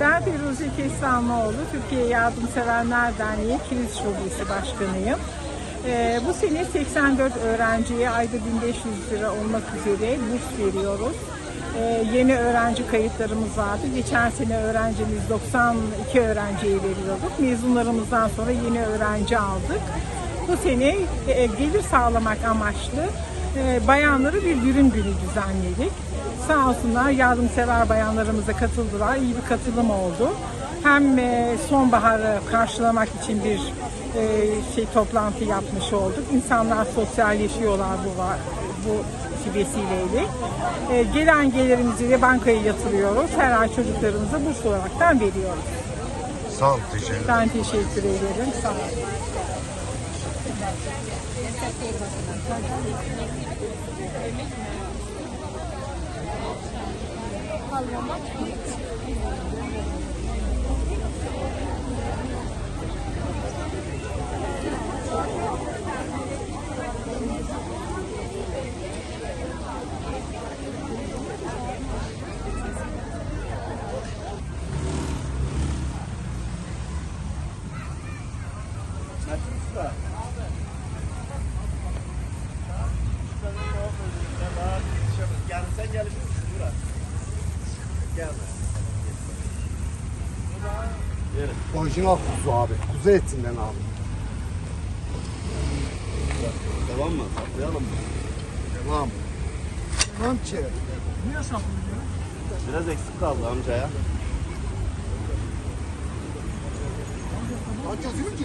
Ben Firuze Kestamoğlu, Türkiye Yardımseverler Derneği Kilis Şubesi Başkanıyım. Ee, bu sene 84 öğrenciye ayda 1500 lira olmak üzere burs veriyoruz. Ee, yeni öğrenci kayıtlarımız vardı. Geçen sene öğrencimiz 92 öğrenciye veriyorduk. Mezunlarımızdan sonra yeni öğrenci aldık. Bu sene e, gelir sağlamak amaçlı e, bayanları bir dürüm günü düzenledik. Sağ olsunlar yardımsever bayanlarımıza katıldılar. İyi bir katılım oldu. Hem e, sonbaharı karşılamak için bir e, şey toplantı yapmış olduk. İnsanlar sosyalleşiyorlar bu var bu vesileyle. E, gelen gelirimizi de bankaya yatırıyoruz. Her ay çocuklarımıza burs olaraktan veriyoruz. Sağ ol, teşekkür ederim. Ben teşekkür ederim. Sağ olun. Kallamak Orijinal kuzu abi. Kuzu etinden abi. Devam mı? Atlayalım mı? Devam. Devam ki. Biraz eksik kaldı amcaya. Aç yazıyor ki.